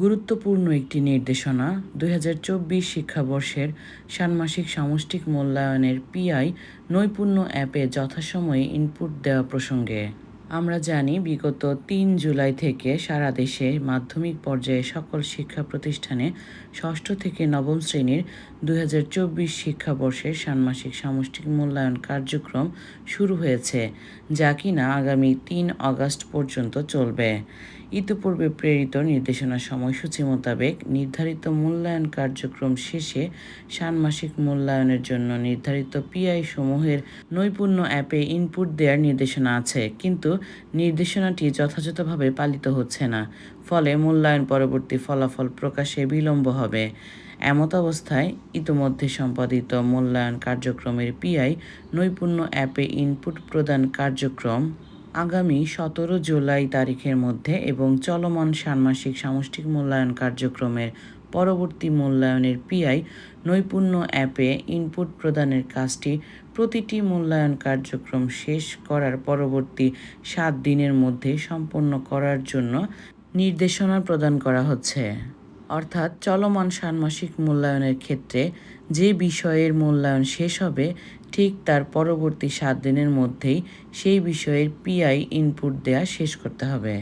গুরুত্বপূর্ণ একটি নির্দেশনা, দুই হাজার চব্বিশ শিক্ষাবর্ষের ষান্মাসিক সামষ্টিক মূল্যায়নের পিআই নৈপুণ্য অ্যাপে যথাসময়ে ইনপুট দেওয়া প্রসঙ্গে। আমরা জানি বিগত তিন জুলাই থেকে সারা দেশে মাধ্যমিক পর্যায়ে সকল শিক্ষা প্রতিষ্ঠানে ষষ্ঠ থেকে নবম শ্রেণির দুই হাজার চব্বিশ শিক্ষাবর্ষের ষান্মাসিক সামষ্টিক মূল্যায়ন কার্যক্রম শুরু হয়েছে, যা কিনা আগামী তিন আগস্ট পর্যন্ত চলবে। ইতিপূর্বে প্রেরিত নির্দেশনা সময়সূচি মোতাবেক নির্ধারিত মূল্যায়ন কার্যক্রম শেষে ষান্মাসিক মূল্যায়নের জন্য নির্ধারিত পিআই সমূহের নৈপুণ্য অ্যাপে ইনপুট দেওয়ার নির্দেশনা আছে, কিন্তু নির্দেশনাটি যথাযথভাবে পালিত হচ্ছে না, ফলে মূল্যায়ন পরবর্তী ফলাফল প্রকাশে বিলম্ব হবে। এমত অবস্থায় ইতোমধ্যে সম্পাদিত মূল্যায়ন কার্যক্রমের পিআই নৈপুণ্য অ্যাপে ইনপুট প্রদান কার্যক্রম আগামী সতেরো জুলাই তারিখের মধ্যে এবং চলমান ষান্মাসিক সামষ্টিক মূল্যায়ন কার্যক্রমের পরবর্তী মূল্যায়নের পিআই নৈপুণ্য অ্যাপে ইনপুট প্রদানের কাজটি প্রতিটি মূল্যায়ন কার্যক্রম শেষ করার পরবর্তী সাত দিনের মধ্যে সম্পন্ন করার জন্য নির্দেশনা প্রদান করা হচ্ছে। অর্থাৎ চলমান ষান্মাসিক মূল্যায়নের ক্ষেত্রে যে বিষয়ের মূল্যায়ন শেষ হবে ঠিক তার পরবর্তী সাত দিনের মধ্যেই সেই বিষয়ের পিআই ইনপুট দেয়া শেষ করতে হবে।